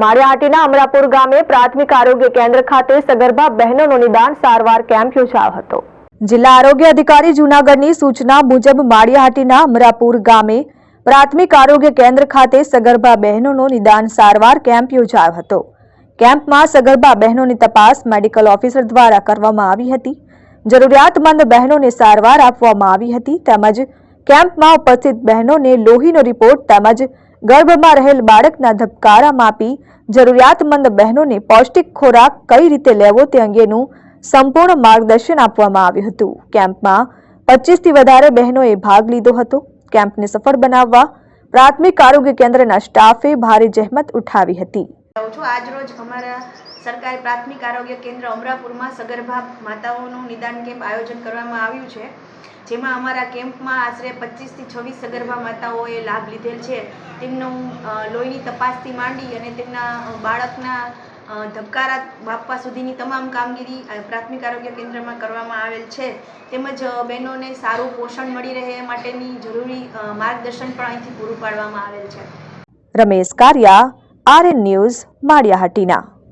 માળિયાહાટીના અમરાપુર ગામે પ્રાથમિક આરોગ્ય કેન્દ્ર ખાતે સગર્ભા બહેનોનો નિદાન સારવાર કેમ્પ યોજાયો હતો. જિલ્લા આરોગ્ય અધિકારી જૂનાગઢની સૂચના મુજબ માળિયાહાટીના અમરાપુર ગામે પ્રાથમિક આરોગ્ય કેન્દ્ર ખાતે સગર્ભા બહેનોનો નિદાન સારવાર કેમ્પ યોજાયો હતો. કેમ્પમાં સગર્ભા બહેનોની તપાસ મેડિકલ ઓફિસર દ્વારા કરવામાં આવી હતી. જરૂરિયાતમંદ બહેનોને સારવાર આપવામાં આવી હતી તેમજ કેમ્પમાં ઉપસ્થિત બહેનોને લોહીનો રિપોર્ટ તેમજ ગર્ભમાં રહેલ બાળકના ધબકારા માપી જરૂરિયાતમંદ બહેનોને પૌષ્ટિક ખોરાક કઈ રીતે લેવો તે અંગેનું સંપૂર્ણ માર્ગદર્શન આપવામાં આવ્યું હતું. કેમ્પમાં પચીસથી વધારે બહેનોએ ભાગ લીધો હતો. કેમ્પને સફળ બનાવવા પ્રાથમિક આરોગ્ય કેન્દ્રના સ્ટાફે ભારે જહેમત ઉઠાવી હતી. જાઉં છું. અમારા સરકારી પ્રાથમિક આરોગ્ય કેન્દ્ર અમરાપુરમાં સગર્ભા માતાઓનું નિદાન કેમ્પ આયોજન કરવામાં આવ્યું છે. જેમાં અમારા કેમ્પમાં આશરે પચીસથી છવ્વીસ સગર્ભા માતાઓએ લાભ લીધેલ છે. તેમનું લોહીની તપાસથી માંડી અને તેમના બાળકના ધબકારા બાપવા સુધીની તમામ કામગીરી પ્રાથમિક આરોગ્ય કેન્દ્રમાં કરવામાં આવેલ છે. તેમજ બહેનોને સારું પોષણ મળી રહે માટેની જરૂરી માર્ગદર્શન પણ અહીંથી પૂરું પાડવામાં આવેલ છે. Ramesh Kariya RN news Maliyahatina.